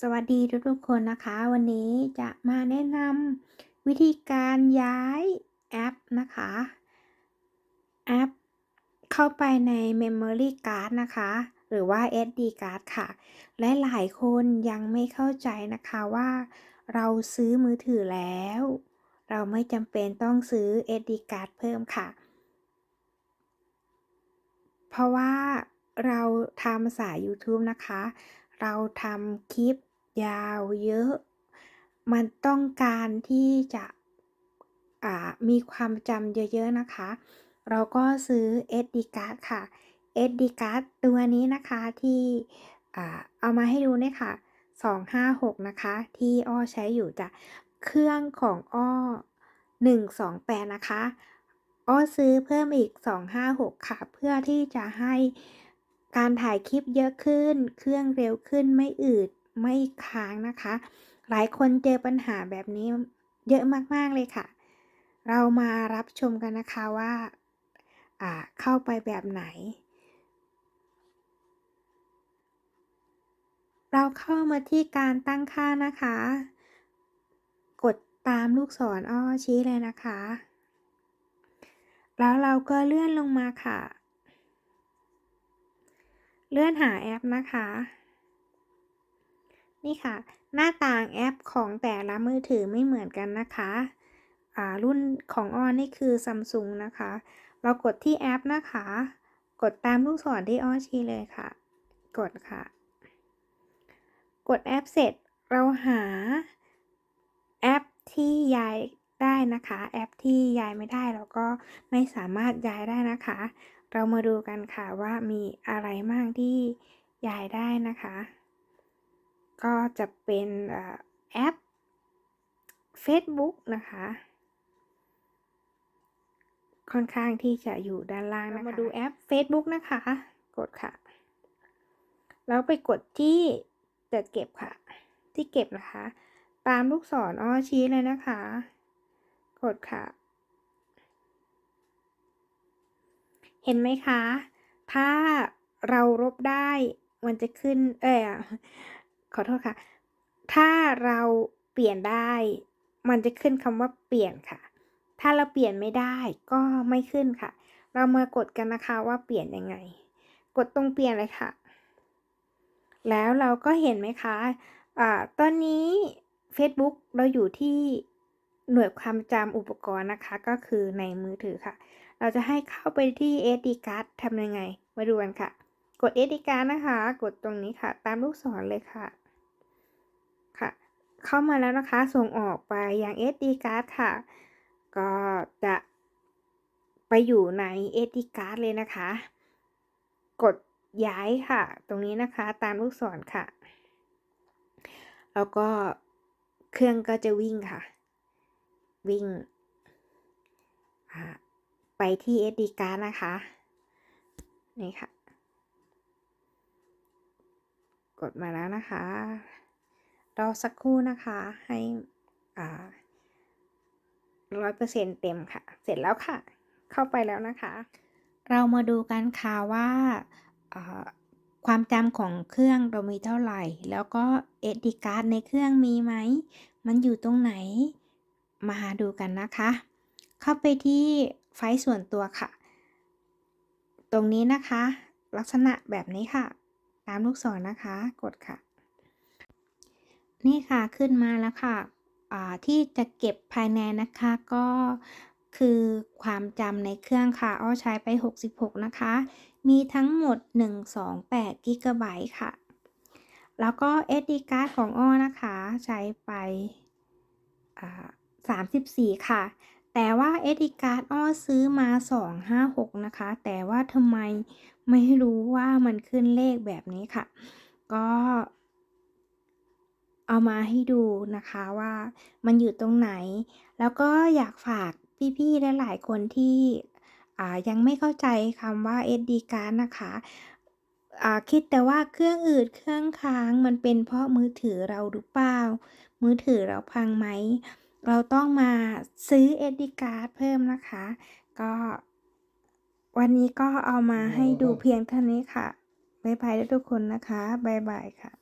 สวัสดีทุกๆคนนะคะ วันนี้จะมาแนะนำวิธีการย้ายแอปนะคะแอปเข้าไปใน Memory Card นะคะ หรือว่า SD card ค่ะ และหลายคนยังไม่เข้าใจนะคะว่า เราซื้อมือถือแล้ว เราไม่จำเป็นต้องซื้อ SD card เพิ่มค่ะ เพราะว่าเราทำสาย YouTube นะคะ เราทำคลิปยาวเยอะ มันต้องการที่จะมีความจำเยอะๆนะคะ เราก็ซื้อ SD card ค่ะ SD card ตัวนี้นะคะที่เอามาให้ดูเนี่ยค่ะ 256 นะคะ ที่อ้อใช้อยู่จะเครื่องของอ้อ 128 นะคะ อ้อซื้อเพิ่มอีก 256 ค่ะ เพื่อที่จะให้ การถ่ายคลิปเยอะขึ้น เครื่องเร็วขึ้นไม่อืดไม่ค้างนะคะ หลายคนเจอปัญหาแบบนี้เยอะมากๆเลยค่ะ เรามารับชมกันนะคะว่าอ่าเข้าไปแบบไหน เราเข้ามาที่การตั้งค่านะคะ กดตามลูกศรอ้อชี้เลยนะคะ แล้วเราก็เลื่อนลงมาค่ะ เลื่อนหาแอปนะคะ นี่ค่ะ หน้าต่างแอปของแต่ละมือถือไม่เหมือนกันนะคะอ่ารุ่นของอ้อนี่คือซัมซุงนะคะ เรากดที่แอปนะคะ กดตามลูกศรที่อ้อชี้เลยค่ะ กดค่ะ กดแอปเสร็จเราหาแอปที่ย้ายได้นะคะ แอปที่ย้ายไม่ได้เราก็ไม่สามารถย้ายได้นะคะ เรามาดูกันค่ะว่ามีอะไรบ้างที่ย้ายได้นะคะ ก็จะเป็นแอป Facebook นะคะ ค่อนข้างที่จะอยู่ด้านล่างนะคะมาดูแอป Facebook นะคะ กดค่ะ แล้วไปกดที่จะเก็บค่ะ ที่เก็บนะคะ ตามลูกศรอ้อชี้เลยนะคะ กดค่ะ เห็นไหมคะ ถ้าเราลบได้มันจะขึ้น เออขอโทษค่ะ ถ้าเราเปลี่ยนได้ มันจะขึ้นคำว่าเปลี่ยนค่ะ ถ้าเราเปลี่ยนไม่ได้ก็ไม่ขึ้นค่ะ เรามากดกันนะคะว่าเปลี่ยนยังไง กดตรงเปลี่ยนเลยค่ะ แล้วเราก็เห็นไหมคะอ่าตอนนี้ Facebook เราอยู่ที่หน่วยความจำอุปกรณ์นะคะ ก็คือในมือถือค่ะ เราจะให้เข้าไปที่ SD card ทำยังไง มาดูกันค่ะ กด SD card นะคะ กดตรงนี้ค่ะ ตามลูกศรเลยค่ะ ค่ะ เข้ามาแล้วนะคะ ส่งออกไปอยัง SD card ค่ะ ก็จะไปอยู่ใน SD card เลยนะคะ กดย้ายค่ะ ตรงนี้นะคะ ตามลูกศรค่ะ แล้วก็เครื่องก็จะวิ่งค่ะ วิ่ง ไปที่ SD card นะคะ นี่ค่ะ กดมาแล้วนะคะ รอสักครู่นะคะให้อ่าร้อยเปอร์เซ็นเต็มค่ะ เสร็จแล้วค่ะ เข้าไปแล้วนะคะ เรามาดูกันค่ะว่าความจำของเครื่องเรามีเท่าไหร่ แล้วก็ SD card ในเครื่องมีไหม มันอยู่ตรงไหน มาดูกันนะคะ เข้าไปที่ ไฟล์ส่วนตัวค่ะ ตรงนี้นะคะ ลักษณะแบบนี้ค่ะ ตามลูกศรนะคะ กดค่ะ นี่ค่ะขึ้นมาแล้วค่ะที่จะเก็บภายในนะคะก็คือความจำในเครื่องค่ะ อ้อใช้ไป 66 นะคะ มีทั้งหมด 128 กิกะไบต์ค่ะ แล้วก็ SD card ของอ้อนะคะ ใช้ไป 34 ค่ะ แต่ว่า SD card อ้อซื้อมา 256 นะคะ แต่ว่าทำไมไม่รู้ว่ามันขึ้นเลขแบบนี้ค่ะ ก็เอามาให้ดูนะคะว่ามันอยู่ตรงไหน แล้วก็อยากฝากพี่ๆหลายๆคนที่ยังไม่เข้าใจคำว่า SD card นะคะคิดแต่ว่าเครื่องอืดเครื่องค้างมันเป็นเพราะมือถือเราหรือเปล่า มือถือเราพังไหม เราต้องมาซื้อ SD card เพิ่มนะคะ ก็วันนี้ก็เอามาให้ดูเพียงเท่านี้ค่ะบ๊ายบายทุกคนนะคะบ๊ายบายค่ะ